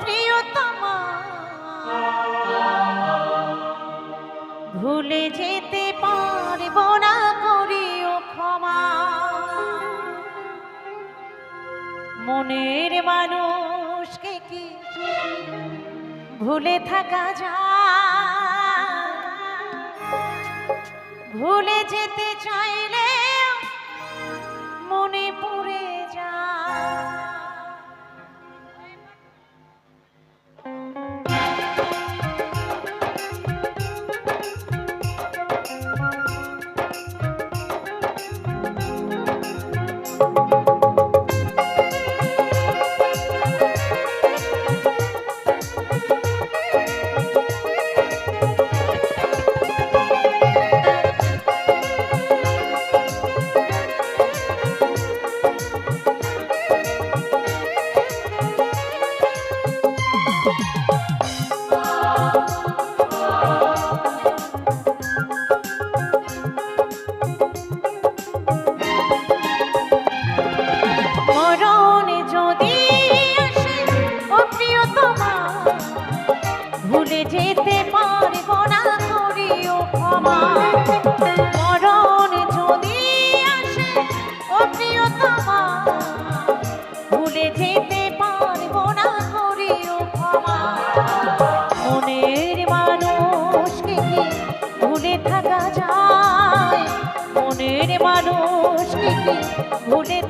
প্রিয়তমা। ভুলে যেতে পারব না করিও ক্ষমা। মনের মানুষকে কি ভুলে থাকা যায়? ভুলে যেতে চাইলে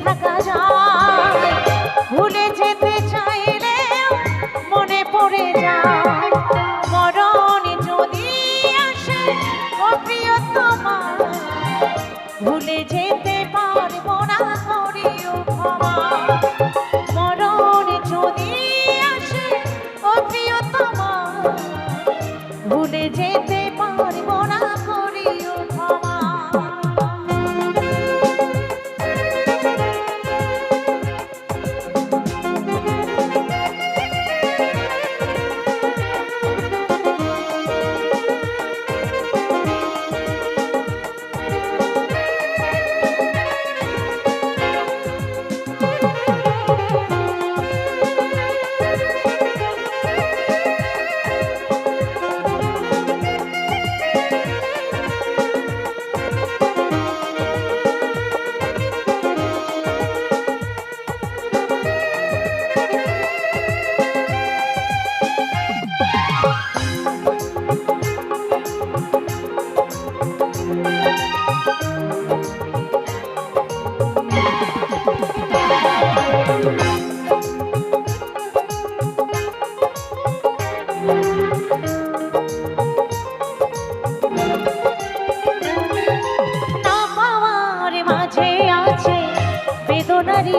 থাকা যায় বেদনারী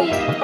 Thank you.